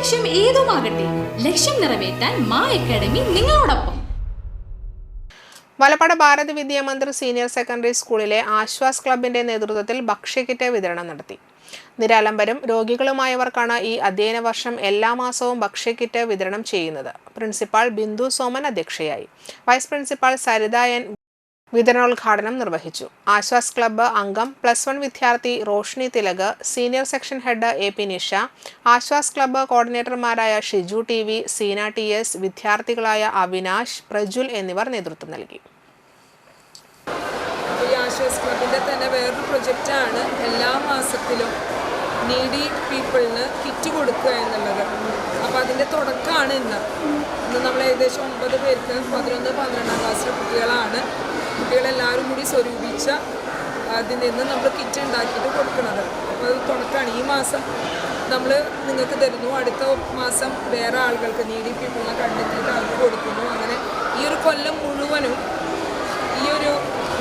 ലക്ഷ്യം ഏതുമാകട്ടെ ലക്ഷ്യം നിറവേറ്റാൻ മാ അക്കാഡമി നിങ്ങളോടൊപ്പം. വലപ്പാട് ഭാരത് വിദ്യാമന്ദിർ സീനിയർ സെക്കൻഡറി സ്കൂളിലെ ആശ്വാസ് ക്ലബിന്റെ നേതൃത്വത്തിൽ ഭക്ഷ്യക്കിറ്റ് വിതരണം നടത്തി. നിരാലംബരും രോഗികളുമായവർക്കാണ് ഈ അധ്യയന വർഷം എല്ലാ മാസവും ഭക്ഷ്യക്കിറ്റ് വിതരണം ചെയ്യുന്നത്. പ്രിൻസിപ്പാൾ ബിന്ദു സോമൻ അധ്യക്ഷയായി. വൈസ് പ്രിൻസിപ്പാൾ സരിത എൻ വിതരണോദ്ഘാടനം നിർവഹിച്ചു. ആശ്വാസ് ക്ലബ്ബ് അംഗം പ്ലസ് വൺ വിദ്യാർത്ഥി Roshni Thilak senior section head A P Nisha Aswas club കോർഡിനേറ്റർമാരായ Shiju T V Seena T S വിദ്യാർത്ഥികളായ Avinash Prajul എന്നിവർ നേതൃത്വം നൽകി. ഈ ആശ്വാസ് ക്ലബിന്റെ തന്നെ വേറൊരു പ്രൊജക്റ്റാണ് എല്ലാ മാസത്തിലും നീഡി പീപ്പിളിന് കിറ്റ് കൊടുക്കുക എന്നുള്ളത്. അപ്പോൾ അതിന്റെ തുടക്കമാണ് ഇന്ന്. ഇന്ന് നമ്മൾ ഏകദേശം ഒമ്പത് പേർക്ക് പതിനൊന്ന് പന്ത്രണ്ടാം ക്ലാസ്സിലെ കുട്ടികളാണ്. കുട്ടികളെല്ലാവരും കൂടി സ്വരൂപിച്ച അതിൽ നിന്ന് നമ്മൾ കിറ്റ് ഉണ്ടാക്കിയിട്ട് കൊടുക്കുന്നത് അപ്പോൾ അത് തുടക്കമാണ് ഈ മാസം നമ്മൾ നിങ്ങൾക്ക് തരുന്നു. അടുത്ത മാസം വേറെ ആളുകൾക്ക് നീഡി പീപ്പിളിനെ കണ്ടെത്തിയിട്ട് അവർക്ക് കൊടുക്കുന്നു അങ്ങനെ ഈ ഒരു കൊല്ലം മുഴുവനും ഈ ഒരു